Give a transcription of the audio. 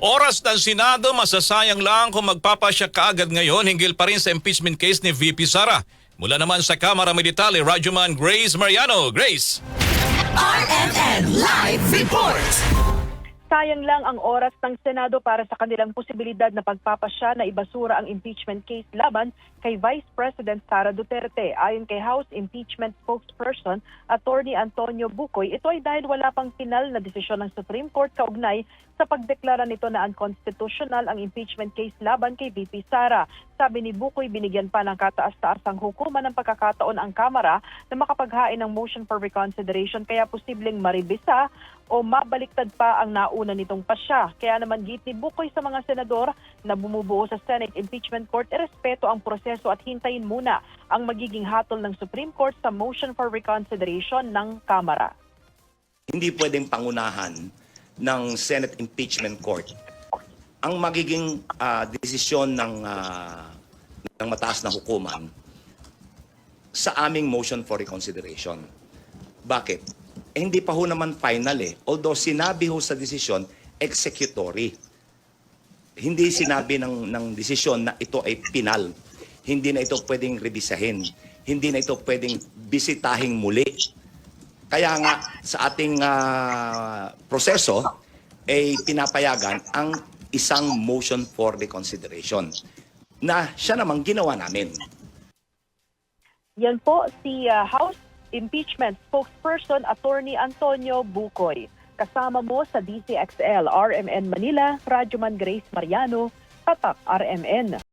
Oras ng Senado, masasayang lang kung magpapasya kaagad ngayon hinggil pa rin sa impeachment case ni VP Sara. Mula naman sa Kamara Military, Radyoman Grace Mariano. Grace! RMN Live Report. Sayang lang ang oras ng Senado para sa kanilang posibilidad na pagpapasya na ibasura ang impeachment case laban kay Vice President Sara Duterte. Ayon kay House Impeachment Spokesperson Attorney Antonio Bucoy, ito ay dahil wala pang final na desisyon ng Supreme Court kaugnay sa pagdeklara nito na unconstitutional ang impeachment case laban kay VP Sara. Sabi ni Bukoy, binigyan pa ng kataas-taasang hukuman ng pagkakataon ang Kamara na makapaghain ng motion for reconsideration kaya posibleng maribisa o mabaliktad pa ang nauna nitong pasya. Kaya naman git ni Bukoy sa mga senador na bumubuo sa Senate Impeachment Court, irespeto ang proseso at hintayin muna ang magiging hatol ng Supreme Court sa motion for reconsideration ng Kamara. hindi pwedeng pangunahan ng Senate Impeachment Court ang magiging ah, desisyon ng ah, ng mataas na hukuman sa aming motion for reconsideration. Bakit? Eh, hindi pa ho naman final eh. Although sinabi ho sa desisyon, executory. Hindi sinabi ng, ng desisyon na ito ay pinal. Hindi na ito pwedeng rebisahin. Hindi na ito pwedeng bisitahing muli. Kaya nga sa ating ah, proseso ay pinapayagan ang isang motion for reconsideration na siya namang ginawa namin. Yan po si uh, House Impeachment Spokesperson Attorney Antonio Bucoy. Kasama mo sa DCXL RMN Manila, Radyoman Grace Mariano, Tatak RMN.